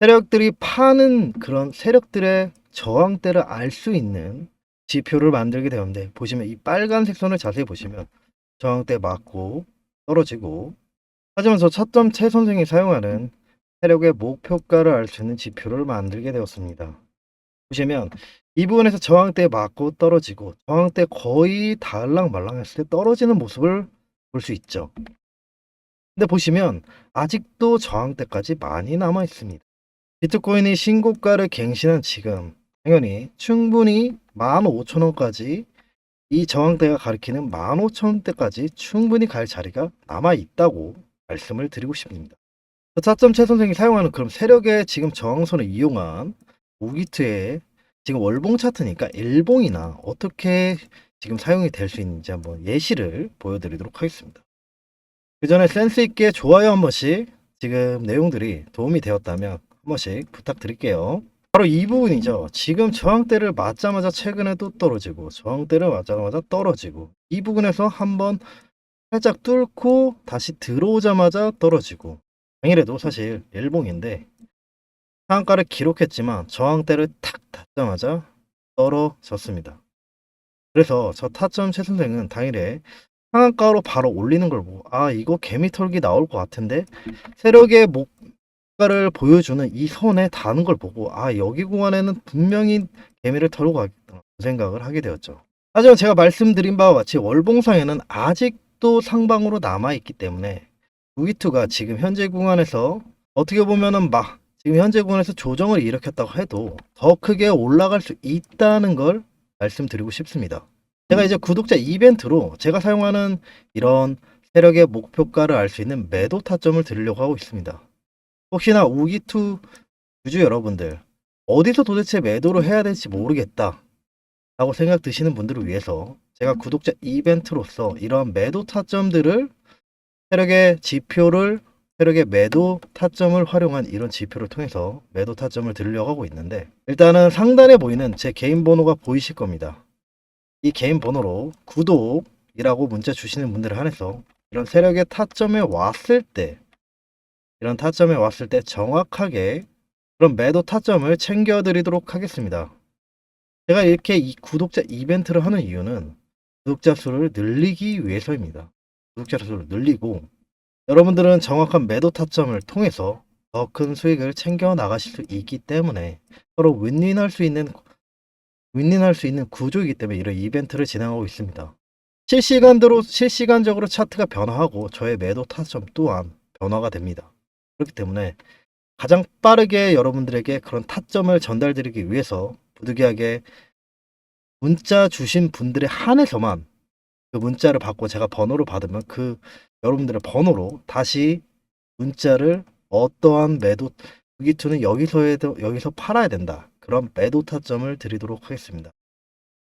세력들이 파는 그런 세력들의 저항대를 알 수 있는 지표를 만들게 되는데 보시면 이 빨간색 선을 자세히 보시면 저항대 맞고 떨어지고 하지만 저 차점 최 선생이 사용하는 세력의 목표가를 알 수 있는 지표를 만들게 되었습니다. 보시면 이 부분에서 저항대 맞고 떨어지고 저항대 거의 닿을랑 말랑했을 때 떨어지는 모습을 볼 수 있죠. 근데 보시면 아직도 저항대까지 많이 남아 있습니다. 비트코인이 신고가를 갱신한 지금 당연히 충분히 15,000원까지 이 저항대가 가리키는 15,000원대까지 충분히 갈 자리가 남아 있다고 말씀을 드리고 싶습니다. 차점 최 선생이 사용하는 그럼 세력의 지금 저항선을 이용한 우기트의 지금 월봉 차트니까 일봉이나 어떻게 지금 사용이 될 수 있는지 한번 예시를 보여드리도록 하겠습니다. 그 전에 센스 있게 좋아요 한 번씩 지금 내용들이 도움이 되었다면 한 번씩 부탁드릴게요. 바로 이 부분이죠. 지금 저항대를 맞자마자 최근에 또 떨어지고 저항대를 맞자마자 떨어지고 이 부분에서 한번 살짝 뚫고 다시 들어오자마자 떨어지고 당일에도 사실 일봉인데 상한가를 기록했지만 저항대를 탁 닿자마자 떨어졌습니다. 그래서 저 타점 최 선생은 당일에 상한가로 바로 올리는 걸 보고 아 이거 개미털기 나올 것 같은데 세력의 목 가를 보여주는 이 선에 닿는 걸 보고 아 여기 구간에는 분명히 개미를 털고 가겠다 생각을 하게 되었죠. 하지만 제가 말씀드린 바와 같이 월봉상에는 아직도 상방으로 남아 있기 때문에 우기투가 지금 현재 구간에서 어떻게 보면은 막 지금 현재 구간에서 조정을 일으켰다고 해도 더 크게 올라갈 수 있다는 걸 말씀드리고 싶습니다. 제가 이제 구독자 이벤트로 제가 사용하는 이런 세력의 목표가를 알 수 있는 매도 타점을 드리려고 하고 있습니다. 혹시나 우기투 유주 여러분들 어디서 도대체 매도를 해야 될지 모르겠다 라고 생각 드시는 분들을 위해서 제가 구독자 이벤트로서 이러한 매도 타점들을 세력의 지표를 세력의 매도 타점을 활용한 이런 지표를 통해서 매도 타점을 드리려고 하고 있는데 일단은 상단에 보이는 제 개인 번호가 보이실 겁니다. 이 개인 번호로 구독이라고 문자 주시는 분들을 한해서 이런 세력의 타점에 왔을 때 이런 타점에 왔을 때 정확하게 그런 매도 타점을 챙겨드리도록 하겠습니다. 제가 이렇게 이 구독자 이벤트를 하는 이유는 구독자 수를 늘리기 위해서입니다. 구독자 수를 늘리고 여러분들은 정확한 매도 타점을 통해서 더 큰 수익을 챙겨 나가실 수 있기 때문에 서로 윈윈할 수 있는 윈윈할 수 있는 구조이기 때문에 이런 이벤트를 진행하고 있습니다. 실시간으로 실시간적으로 차트가 변화하고 저의 매도 타점 또한 변화가 됩니다. 그렇기 때문에 가장 빠르게 여러분들에게 그런 타점을 전달드리기 위해서 부득이하게 문자 주신 분들에 한해서만 그 문자를 받고 제가 번호를 받으면 그 여러분들의 번호로 다시 문자를 어떠한 매도 무기투는 여기서 해도 여기서 팔아야 된다. 그런 매도 타점을 드리도록 하겠습니다.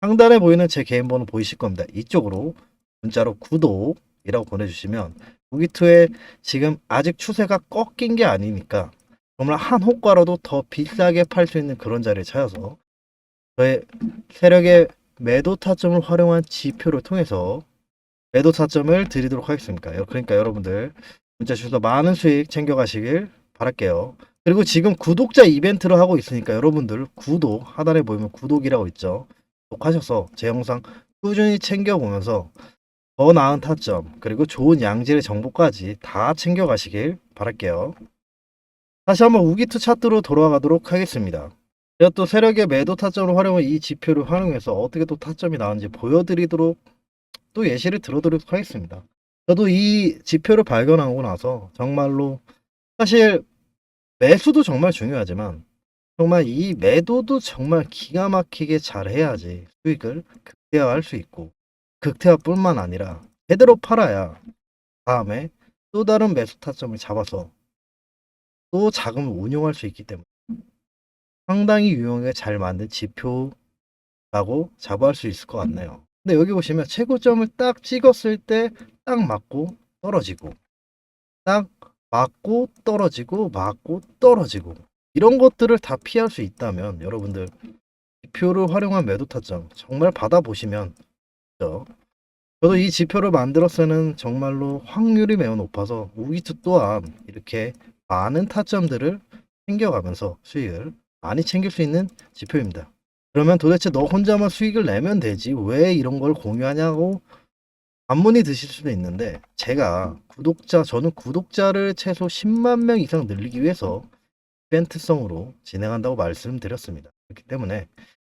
상단에 보이는 제 개인 번호 보이실 겁니다. 이쪽으로 문자로 구독 이라고 보내주시면 무기투의 지금 아직 추세가 꺾인 게 아니니까 정말 한 호가라도 더 비싸게 팔 수 있는 그런 자리에 찾아서 저의 세력의 매도 타점을 활용한 지표를 통해서 매도 타점을 드리도록 하겠습니다. 그러니까 여러분들 문자 주셔서 많은 수익 챙겨가시길 바랄게요. 그리고 지금 구독자 이벤트를 하고 있으니까 여러분들 구독 하단에 보이면 구독이라고 있죠. 구독하셔서 제 영상 꾸준히 챙겨보면서 더 나은 타점 그리고 좋은 양질의 정보까지 다 챙겨가시길 바랄게요. 다시 한번 우기투 차트로 돌아가도록 하겠습니다. 제가 또 세력의 매도 타점을 활용한 이 지표를 활용해서 어떻게 또 타점이 나오는지 보여드리도록 또 예시를 들어드리도록 하겠습니다. 저도 이 지표를 발견하고 나서 정말로 사실 매수도 정말 중요하지만 정말 이 매도도 정말 기가 막히게 잘 해야지 수익을 극대화할 수 있고 극대화뿐만 아니라 제대로 팔아야 다음에 또 다른 매수 타점을 잡아서 또 자금을 운용할 수 있기 때문에 상당히 유용하게 잘 만든 지표라고 자부할 수 있을 것 같네요. 근데 여기 보시면 최고점을 딱 찍었을 때 딱 맞고 떨어지고 딱 맞고 떨어지고 맞고 떨어지고 이런 것들을 다 피할 수 있다면 여러분들 지표를 활용한 매도 타점 정말 받아보시면 죠 저도 이 지표를 만들었을 는 정말로 확률이 매우 높아서 우기투 또한 이렇게 많은 타점들을 챙겨가면서 수익을 많이 챙길 수 있는 지표입니다. 그러면 도대체 너 혼자만 수익을 내면 되지 왜 이런 걸 공유하냐고 반문이 드실 수도 있는데 제가 구독자 저는 구독자를 최소 10만 명 이상 늘리기 위해서 이벤트성으로 진행한다고 말씀드렸습니다. 그렇기 때문에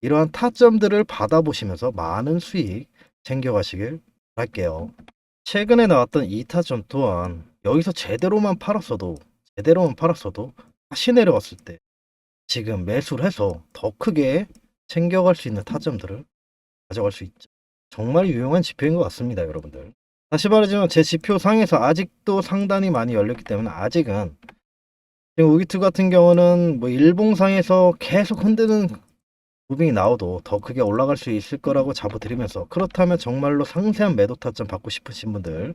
이러한 타점들을 받아보시면서 많은 수익 챙겨가시길 바랄게요. 최근에 나왔던 이 타점 또한 여기서 제대로만 팔았어도 제대로만 팔았어도 다시 내려왔을 때 지금 매수를 해서 더 크게 챙겨갈 수 있는 타점들을 가져갈 수 있죠. 정말 유용한 지표인 것 같습니다, 여러분들. 다시 말하지만 제 지표 상에서 아직도 상단이 많이 열렸기 때문에 아직은 지금 우기투 같은 경우는 뭐 일봉상에서 계속 흔드는 무빙이 나와도 더 크게 올라갈 수 있을 거라고 잡아드리면서 그렇다면 정말로 상세한 매도 타점 받고 싶으신 분들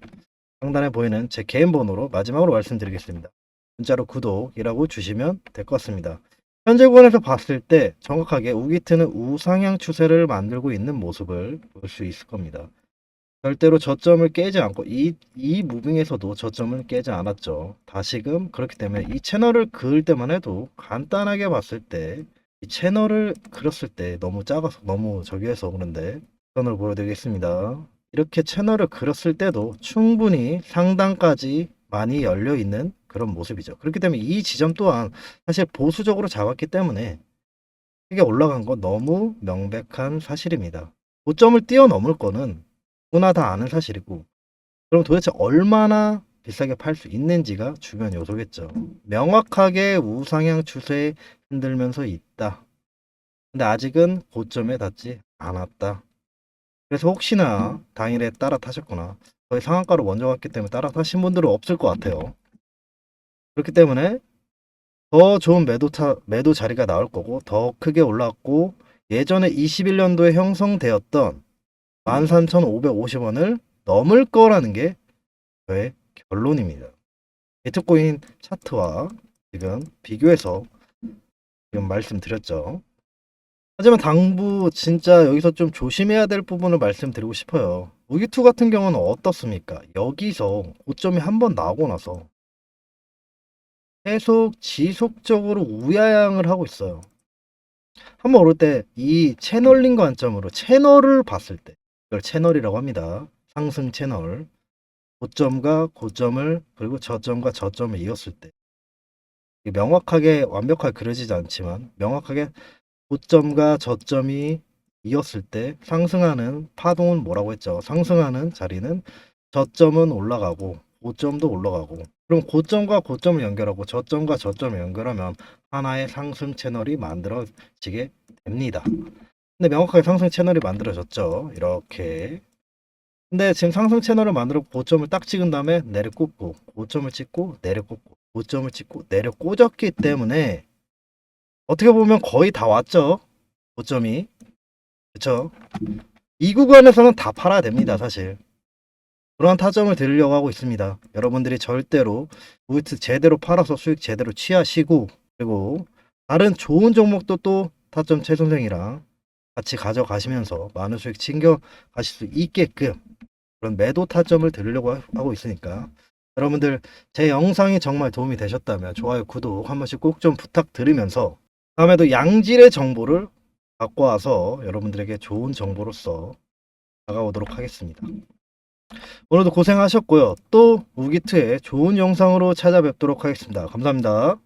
상단에 보이는 제 개인 번호로 마지막으로 말씀드리겠습니다. 문자로 구독이라고 주시면 될 것 같습니다. 현재 구간에서 봤을 때 정확하게 우기트는 우상향 추세를 만들고 있는 모습을 볼 수 있을 겁니다. 절대로 저점을 깨지 않고 이, 이 무빙에서도 저점을 깨지 않았죠. 다시금 그렇기 때문에 이 채널을 그을 때만 해도 간단하게 봤을 때이 채널을 그렸을 때 너무 작아서 너무 저기 해서 그런데 선을 보여드리겠습니다. 이렇게 채널을 그렸을 때도 충분히 상단까지 많이 열려 있는 그런 모습이죠. 그렇기 때문에 이 지점 또한 사실 보수적으로 잡았기 때문에 크게 올라간 건 너무 명백한 사실입니다. 고점을 뛰어넘을 거는 누구나 다 아는 사실이고 그럼 도대체 얼마나 비싸게 팔 수 있는지가 중요한 요소겠죠. 명확하게 우상향 추세에 흔들면서 있다. 근데 아직은 고점에 닿지 않았다. 그래서 혹시나 당일에 따라 타셨거나 거의 상한가로 먼저 갔기 때문에 따라 타신 분들은 없을 것 같아요. 그렇기 때문에 더 좋은 매도 타, 매도 자리가 나올 거고 더 크게 올랐고 예전에 21년도에 형성되었던 13,550원을 넘을 거라는 게 저의 결론입니다. 비트코인 차트와 지금 비교해서 지금 말씀드렸죠. 하지만 당부 진짜 여기서 좀 조심해야 될 부분을 말씀드리고 싶어요. 무기투 같은 경우는 어떻습니까? 여기서 고점이 한 번 나오고 나서 계속 지속적으로 우야향을 하고 있어요. 한번 오를 때 이 채널링 관점으로 채널을 봤을 때 이걸 채널이라고 합니다. 상승 채널. 고점과 고점을 그리고 저점과 저점을 이었을 때 명확하게 완벽하게 그려지지 않지만 명확하게 고점과 저점이 이었을 때 상승하는 파동은 뭐라고 했죠? 상승하는 자리는 저점은 올라가고 고점도 올라가고 그럼 고점과 고점을 연결하고 저점과 저점을 연결하면 하나의 상승 채널이 만들어지게 됩니다. 근데 명확하게 상승 채널이 만들어졌죠. 이렇게. 근데 지금 상승 채널을 만들어 고점을 딱 찍은 다음에 내려 꽂고 고점을 찍고 내려 꽂고 고점을 찍고 내려 꽂았기 때문에 어떻게 보면 거의 다 왔죠. 고점이. 그쵸? 이 구간에서는 다 팔아야 됩니다, 사실. 그러한 타점을 드리려고 하고 있습니다. 여러분들이 절대로 우이트 제대로 팔아서 수익 제대로 취하시고 그리고 다른 좋은 종목도 또 타점 최 선생이랑 같이 가져가시면서 많은 수익 챙겨 가실 수 있게끔 그런 매도 타점을 드리려고 하- 하고 있으니까 여러분들 제 영상이 정말 도움이 되셨다면 좋아요, 구독 한 번씩 꼭 좀 부탁드리면서 다음에도 양질의 정보를 갖고 와서 여러분들에게 좋은 정보로서 다가오도록 하겠습니다. 오늘도 고생하셨고요. 또 우기트의 좋은 영상으로 찾아뵙도록 하겠습니다. 감사합니다.